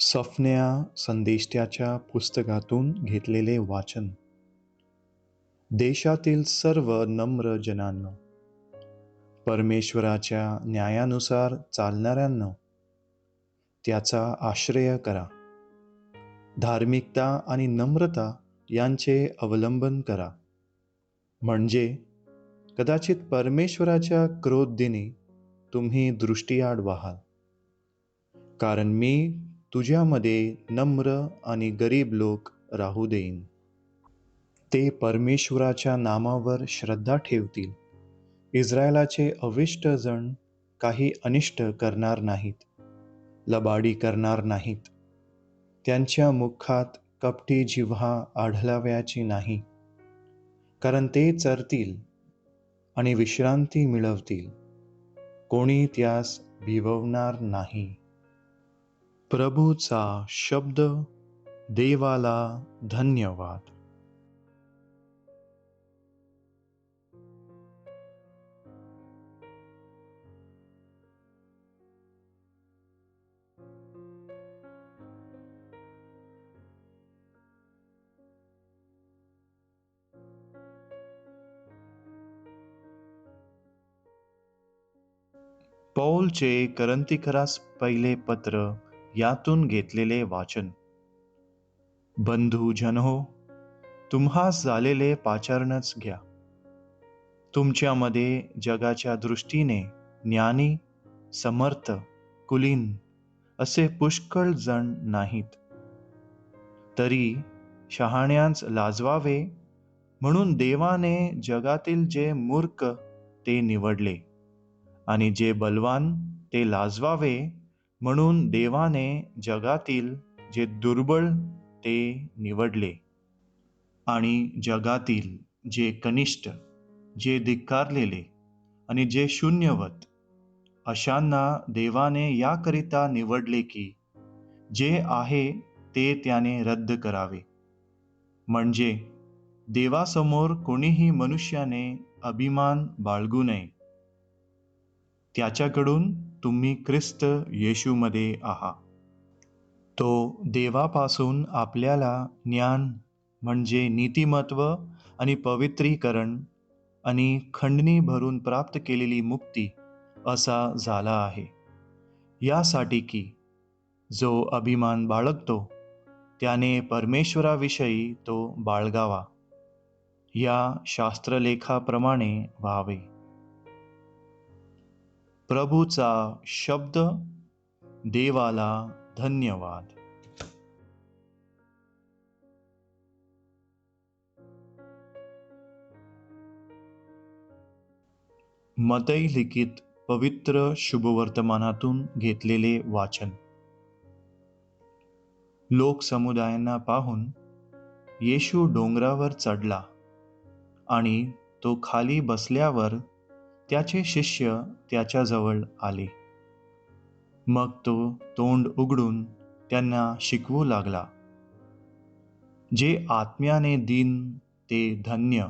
सफन्या संदेष्ट्याच्या पुस्तकातून घेतलेले वाचन. देशातील सर्व नम्र जनांना परमेश्वराच्या न्यायानुसार चालणाऱ्यांना त्याचा आश्रय करा. धार्मिकता आणि नम्रता यांचे अवलंबन करा. म्हणजे कदाचित परमेश्वराच्या क्रोधदिनी तुम्ही दृष्टीआड व्हाल. कारण मी तुझ्यामध्ये नम्र आणि गरीब लोक राहू देईन. ते परमेश्वराच्या नामावर श्रद्धा ठेवतील. इस्रायलाचे अविष्ट जण काही अनिष्ट करणार नाहीत लबाडी करणार नाहीत. त्यांच्या मुखात कपटी जिव्हा आढळाव्याची नाही. कारण ते चरतील आणि विश्रांती मिळवतील. कोणी त्यास भिववणार नाही. प्रभूचा शब्द देवाला धन्यवाद. पौलचे करंतिकरास पहिले पत्र यातून घेतलेले वाचन. बंधू जनहो तुम्हास झालेले पाचारणच घ्या. तुमच्यामध्ये जगाच्या दृष्टीने ज्ञानी समर्थ कुलीन असे पुष्कळ जण नाहीत. तरी शहाण्यांच लाजवावे म्हणून देवाने जगातील जे मूर्ख ते निवडले आणि जे बलवान ते लाजवावे म्हणून देवाने जगातील जे दुर्बळ ते निवडले. आणि जगातील जे कनिष्ठ जे धिक्कारलेले आणि जे शून्यवत अशांना देवाने याकरिता निवडले की जे आहे ते त्याने रद्द करावे. म्हणजे देवासमोर कोणीही मनुष्याने अभिमान बाळगू नये. त्याच्याकडून तुम्ही ख्रिस्त येशूमध्ये आहात तो देवापासून आपल्याला ज्ञान म्हणजे नीतिमत्व आणि पवित्रीकरण आणि खंडणी भरून प्राप्त केलेली मुक्ती असा झाला आहे. यासाठी की जो अभिमान बाळगतो त्याने परमेश्वराविषयी तो बाळगावा. या शास्त्रलेखाप्रमाणे व्हावे. प्रभूचा शब्द देवाला धन्यवाद. मतई लिखित पवित्र शुभवर्तमानातून घेतलेले वाचन. लोक समुदायांना पाहून येशू डोंगरावर चढला आणि तो खाली बसल्यावर त्याचे शिष्य त्याच्याजवळ आले. मग तो तोंड उघडून त्यांना शिकवू लागला. जे आत्म्याने दिन ते धन्य.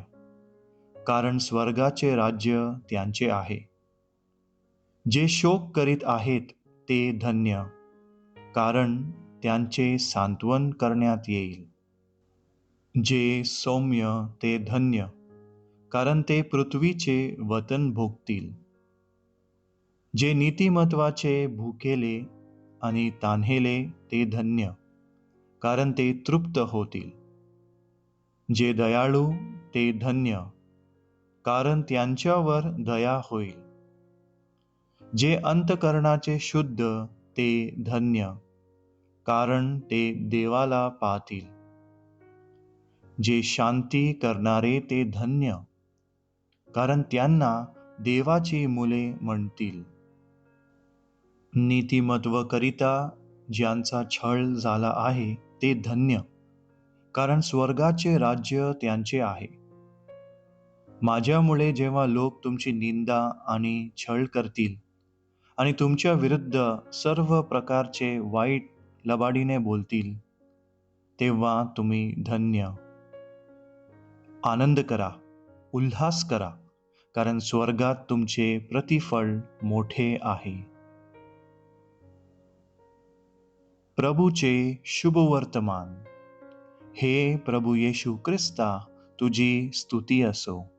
कारण स्वर्गाचे राज्य त्यांचे आहे. जे शोक करीत आहेत ते धन्य. कारण त्यांचे सांत्वन करण्यात येईल. जे सौम्य ते धन्य. कारण ते पृथ्वीचे वतन भोगतील. जे नीतिमत्वाचे भूकेले आणि तान्हेले ते धन्य कारण ते तृप्त होतील. जे दयाळू ते धन्य कारण त्यांच्यावर दया होईल. जे अंतकरणाचे शुद्ध ते धन्य कारण ते देवाला पाहतील. जे शांती करणारे ते धन्य कारण त्यांना देवाची मुले म्हणतील. नीतिमत्व करिता ज्यांचा छळ झाला आहे ते धन्य कारण स्वर्गाचे राज्य त्यांचे आहे. माझ्यामुळे जेव्हा लोक तुमची निंदा आणि छळ करतील आणि तुमच्या विरुद्ध सर्व प्रकारचे वाईट लबाडीने बोलतील तेव्हा तुम्ही धन्य. आनंद करा. उल्हास करा कारण स्वर्गात तुमचे प्रतिफळ मोठे आहे. प्रभूचे शुभ वर्तमान हे प्रभू येशू ख्रिस्ता तुझी स्तुती असो.